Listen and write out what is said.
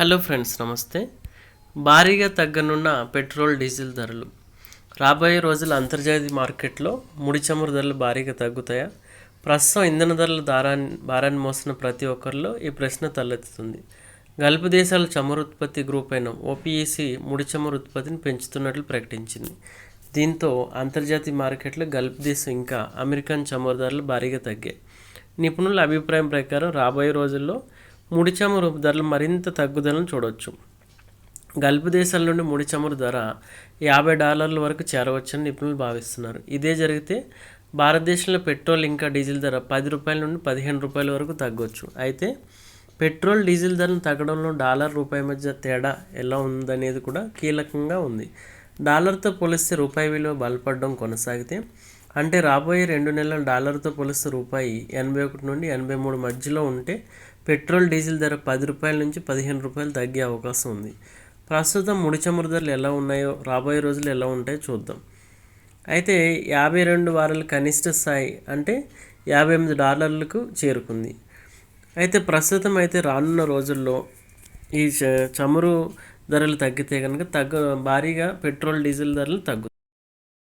Hello friends నమస్తే. భారీగా తగ్గనున్న petrol diesel ధరలు. రాబోయే రోజుల అంతర్జాతీయ మార్కెట్లో ముడి చమురు ధరలు భారీగా తగ్గుతాయా? ప్రస్తుతం ఇంధన ధరల దారాన్ని భారాన్ని మోస్తున్న ప్రతి ఒక్కరిలో ఈ ప్రశ్న తలెత్తుతుంది. గల్ఫ్ దేశాల చమురు ఉత్పత్తి గ్రూప్ అయిన ఓపీఈసీ ముడి చమురు ఉత్పత్తిని పెంచుతున్నట్లు ప్రకటించింది. దీంతో అంతర్జాతీయ మార్కెట్లో గల్ఫ్ దేశం ఇంకా అమెరికన్ చమురు ధరలు భారీగా తగ్గాయి. నిపుణుల అభిప్రాయం ప్రకారం రాబోయే రోజుల్లో ముడి చమురు ధరలు మరింత తగ్గుదలను చూడవచ్చు గల్ఫ్ దేశాల నుండి ముడి చమురు ధర యాభై డాలర్ల వరకు చేరవచ్చని నిపుణులు భావిస్తున్నారు. ఇదే జరిగితే భారతదేశంలో పెట్రోల్ ఇంకా డీజిల్ ధర పది రూపాయల నుండి పదిహేను రూపాయల వరకు తగ్గవచ్చు అయితే పెట్రోల్ డీజిల్ ధరను తగ్గడంలో డాలర్ రూపాయి మధ్య తేడా ఎలా ఉందనేది కూడా కీలకంగా ఉంది. డాలర్తో పోలిస్తే రూపాయి విలువ బలపడడం కొనసాగితే అంటే రాబోయే రెండు నెలల డాలర్తో పోలిస్తే రూపాయి ఎనభై ఒకటి నుండి ఎనభై మూడు మధ్యలో ఉంటే పెట్రోల్ డీజిల్ ధర పది రూపాయల నుంచి పదిహేను రూపాయలు తగ్గే అవకాశం ఉంది. ప్రస్తుతం ముడి చమురు ధరలు ఎలా ఉన్నాయో రాబోయే రోజులు ఎలా ఉంటాయో చూద్దాం. అయితే యాభై రెండు వారాల కనిష్ట స్థాయి అంటే యాభై ఎనిమిది డాలర్లకు చేరుకుంది. అయితే ప్రస్తుతం అయితే రానున్న రోజుల్లో ఈ చ- చమురు ధరలు తగ్గితే కనుక తగ్గ భారీగా పెట్రోల్ డీజిల్ ధరలు తగ్గుతాయి